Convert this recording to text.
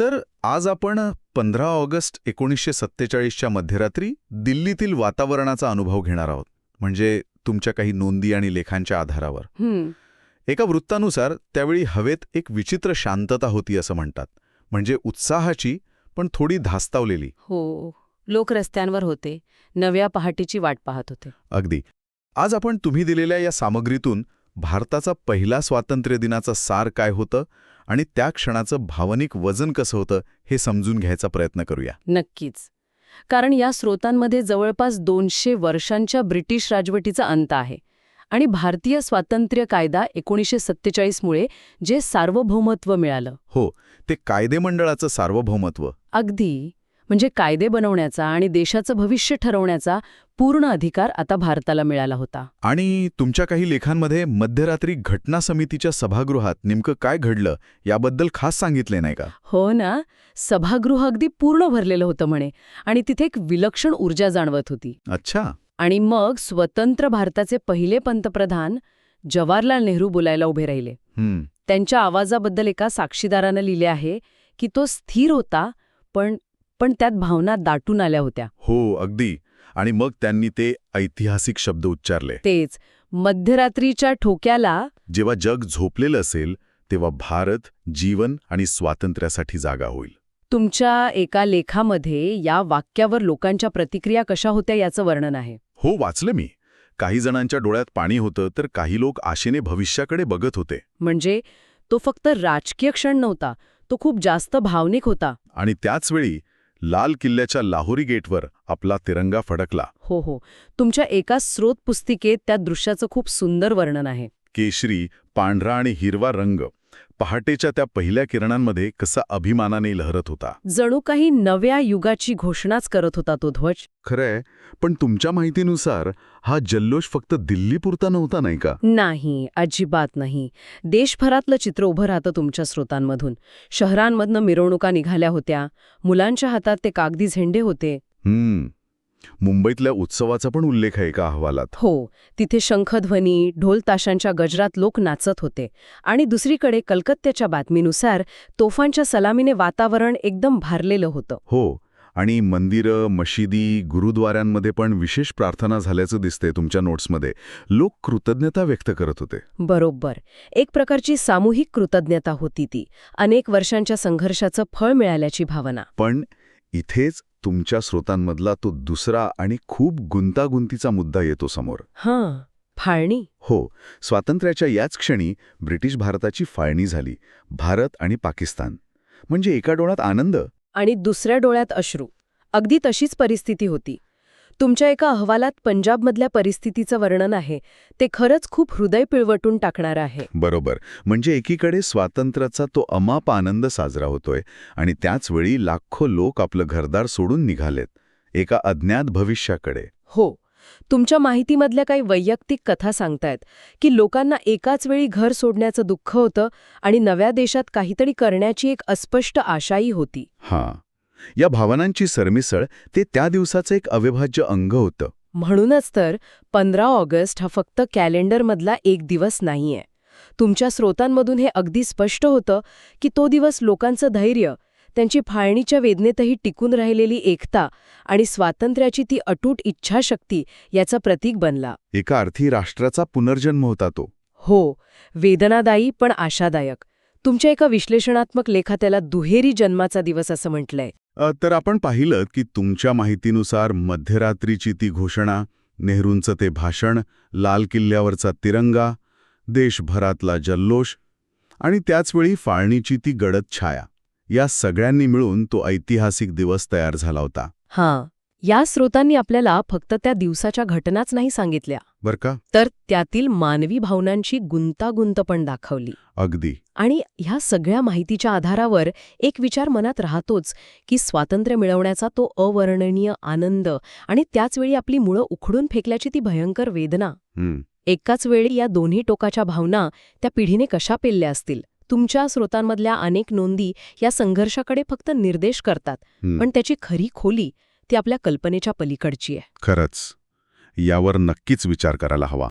तर आज आपण पंधरा ऑगस्ट एकोणीसशे सत्तेचाळीसच्या मध्यरात्री दिल्लीतील वातावरणाचा अनुभव घेणार आहोत म्हणजे तुमच्या काही नोंदी आणि लेखांच्या आधारावर. एका वृत्तानुसार त्यावेळी हवेत एक विचित्र शांतता होती असं म्हणतात म्हणजे उत्साहाची पण थोडी धास्तावलेली. हो लोक रस्त्यांवर होते नव्या पहाटेची वाट पाहत होते. अगदी. आज आपण तुम्ही दिलेल्या या सामग्रीतून भारताचा पहिला स्वातंत्र्य दिनाचा सार काय होतं आणि त्या क्षणाचं भावनिक वजन कसं होतं हे समजून घ्यायचा प्रयत्न करूया. नक्कीच. कारण या स्रोतांमध्ये जवळपास दोनशे वर्षांच्या ब्रिटिश राजवटीचा अंत आहे आणि भारतीय स्वातंत्र्य कायदा एकोणीसशे सत्तेचाळीसमुळे जे सार्वभौमत्व मिळालं. हो ते कायदेमंडळाचं सार्वभौमत्व. अगदी. म्हणजे कायदे बनवण्याचा आणि देशाचं भविष्य ठरवण्याचा पूर्ण अधिकार आता भारताला मिळाला होता. आणि तुमच्या काही लेखांमध्ये मध्यरात्री घटना समितीच्या सभागृहात नेमकं काय घडलं याबद्दल खास सांगितले नाही का? हो ना. सभागृह अगदी पूर्ण भरलेलं होतं म्हणे. आणि तिथे एक विलक्षण ऊर्जा जाणवत होती. अच्छा. आणि मग स्वतंत्र भारताचे पहिले पंतप्रधान जवाहरलाल नेहरू बोलायला उभे राहिले. त्यांच्या आवाजाबद्दल एका साक्षीदारानं लिहिले आहे की तो स्थिर होता पण पण त्यात भावना दाटून आल्या होत्या. हो अगदी. आणि मग त्यांनी ते ऐतिहासिक शब्द उच्चारले. तेच मध्यरात्रीच्या ठोक्याला जेव्हा जग झोपलेलं असेल तेव्हा भारत जीवन आणि स्वातंत्र्यासाठी जागा होईल. तुमच्या एका लेखामध्ये या वाक्यावर लोकांच्या प्रतिक्रिया कशा होत्या याचं वर्णन आहे. हो वाचलं मी. काही जणांच्या डोळ्यात पाणी होतं तर काही लोक आशेने भविष्याकडे बघत होते. म्हणजे तो फक्त राजकीय क्षण नव्हता तो खूप जास्त भावनिक होता. आणि त्याचवेळी लाल किल्ल्याच्या लाहोरी गेटवर आपला तिरंगा फडकला. हो हो. तुमच्या एका स्रोत पुस्तिकेत त्या दृश्याचं खूप सुंदर वर्णन आहे. केशरी पांढरा आणि हिरवा रंग. पहाटेच्या त्या पहिल्या किरणांमध्ये कसा अभिमानाने लहरत होता. जणू काही नव्या युगाची घोषणाच करत होता तो ध्वज. खरंय पण तुमच्या माहितीनुसार हा जल्लोष फक्त दिल्लीपुरता नव्हता नाही का? नाही अजिबात नाही. देशभरातलं चित्र उभं राहतं तुमच्या स्रोतांमधून. शहरांमधनं मिरवणुका निघाल्या होत्या. मुलांच्या हातात ते कागदी झेंडे होते. हम्म. मुंबईतल्या उत्सवाचा पण उल्लेख आहे का अहवालात. हो तिथे शंखध्वनी ढोल ताशांच्या गजरात लोक नाचत होते. आणि दुसरीकडे कलकत्त्याच्या बातमीनुसार तोफांच्या सलामीने वातावरण एकदम भारलेलं होतं. हो आणि मंदिरं मशिदी गुरुद्वारांमध्ये पण विशेष प्रार्थना झाल्याचं दिसते तुमच्या नोट्समध्ये. लोक कृतज्ञता व्यक्त करत होते. बरोबर. एक प्रकारची सामूहिक कृतज्ञता होती ती. अनेक वर्षांच्या संघर्षाचं फळ मिळाल्याची भावना. पण इथेच तुमच्या स्रोतांमधला तो दुसरा आणि खूप गुंतागुंतीचा मुद्दा येतो समोर. हां फाळणी. हो स्वातंत्र्याच्या याच क्षणी ब्रिटिश भारताची फाळणी झाली भारत आणि पाकिस्तान. म्हणजे एका डोळ्यात आनंद? आणि दुसऱ्या डोळ्यात अश्रू. अगदी तशीच परिस्थिती होती. तुमच्या एका अहवालात पंजाबमधल्या परिस्थितीचं वर्णन आहे. ते खरंच खूप हृदय पिळवटून टाकणारं आहे. बरोबर. म्हणजे एकीकडे स्वातंत्र्याचा तो अमाप आनंद साजरा होतोय आणि त्याचवेळी लाखो लोक आपलं घरदार सोडून निघालेत एका अज्ञात भविष्याकडे. हो. तुमच्या माहितीमधल्या काही वैयक्तिक कथा सांगतायत की लोकांना एकाच वेळी घर सोडण्याचं दुःख होतं आणि नव्या देशात काहीतरी करण्याची एक अस्पष्ट आशाही होती. हां. या भावनांची सरमिसळ ते त्या दिवसाचं एक अविभाज्य अंग होतं. म्हणूनच तर पंधरा ऑगस्ट हा फक्त कॅलेंडरमधला एक दिवस नाहीये. तुमच्या स्रोतांमधून हे अगदी स्पष्ट होतं की तो दिवस लोकांचं धैर्य त्यांची फाळणीच्या वेदनेतही टिकून राहिलेली एकता आणि स्वातंत्र्याची ती अटूट इच्छाशक्ती याचं प्रतीक बनला. एका अर्थी राष्ट्राचा पुनर्जन्म होता तो. हो वेदनादायी पण आशादायक. तुमच्या एका विश्लेषणात्मक लेखात त्याला दुहेरी जन्माचा दिवस असं म्हटलंय. तर आपण पाहिलं की तुमच्या माहितीनुसार मध्यरात्रीची ती घोषणा नेहरूंचं ते भाषण लाल किल्ल्यावरचा तिरंगा देशभरातला जल्लोष आणि त्याचवेळी फाळणीची ती गडद छाया या सगळ्यांनी मिळून तो ऐतिहासिक दिवस तयार झाला होता. हां. या स्रोतांनी आपल्याला फक्त त्या दिवसाच्या घटनाच नाही सांगितल्या. बर का? तर त्यातील मानवी भावनांची गुंतागुंत पण दाखवली. अगदी. आणि ह्या सगळ्या माहितीच्या आधारावर एक विचार मनात राहतोच की स्वातंत्र्य मिळवण्याचा तो अवर्णनीय आनंद आणि त्याचवेळी आपली मुळं उखडून फेकल्याची ती भयंकर वेदना. एकाच वेळी या दोन्ही टोकाच्या भावना त्या पिढीने कशा पेलल्या असतील? तुमच्या स्रोतांमधल्या अनेक नोंदी या संघर्षाकडे फक्त निर्देश करतात. पण त्याची खरी खोली ती आपल्या कल्पनेच्या पलीकडची आहे. खरंच. यावर नक्कीच विचार करायला हवा.